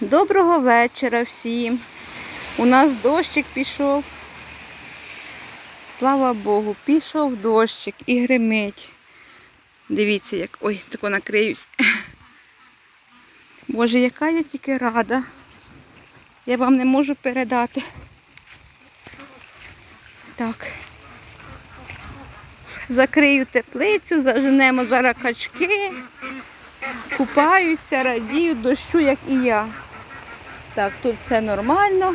Доброго вечора всім. У нас дощик пішов. Слава Богу, пішов дощик і гримить. Дивіться, як. Ой, тако накриюсь. Боже, яка я тільки рада. Я вам не можу передати. Так. Закрию теплицю, заженемо зараз качки, купаються, радіють дощу, як і я. Так, тут все нормально.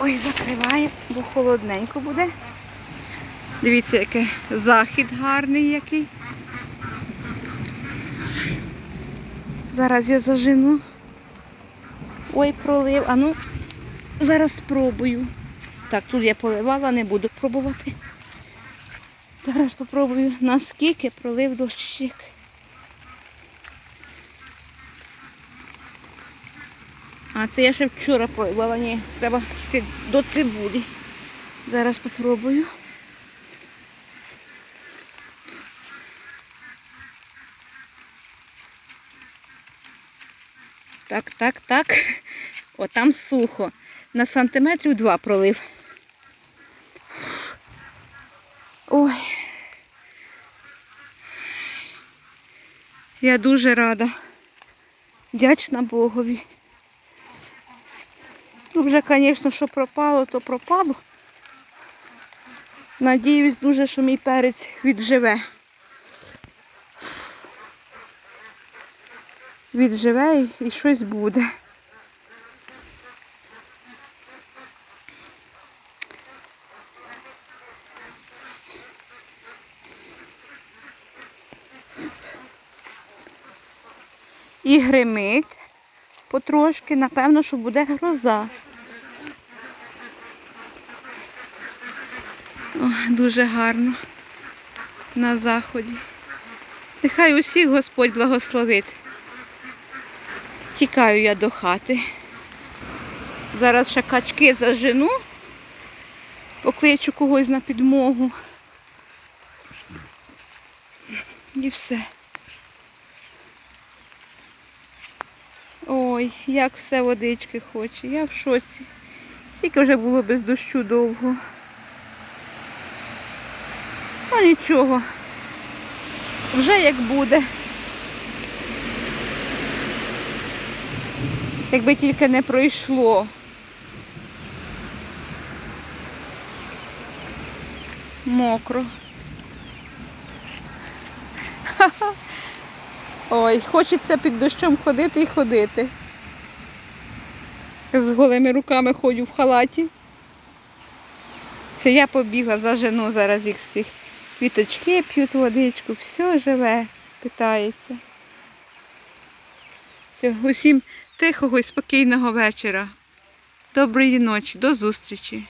Ой, закриває, бо холодненько буде. Дивіться, який захід гарний який. Зараз я зажену. Ой, пролив. А ну, зараз спробую. Так, тут я поливала, не буду пробувати. Зараз попробую, наскільки пролив дощик. А це я ще вчора поливала, ні, треба йти до цибулі. Зараз попробую. Так, так, так. О, там сухо. На сантиметрів два пролив. Ой. Я дуже рада. Вдячна Богові. Ну, вже, звісно, що пропало, то пропало. Надіюсь дуже, що мій перець відживе. Відживе і- щось буде. І гримить потрошки, напевно, що буде гроза. О, дуже гарно на заході. Нехай усіх Господь благословить. Тікаю я до хати. Зараз ще качки зажену, покличу когось на підмогу. І все. Ой, як все водички хоче, я в шоці. Скільки вже було без дощу довго. Ну нічого. Вже як буде. Якби тільки не пройшло. Мокро. Ой, хочеться під дощом ходити і ходити. З голими руками ходю в халаті. Все, я побігла, зажену зараз їх всіх. Квіточки п'ють водичку, все живе, питається. Все, усім тихого і спокійного вечора. Доброї ночі, до зустрічі.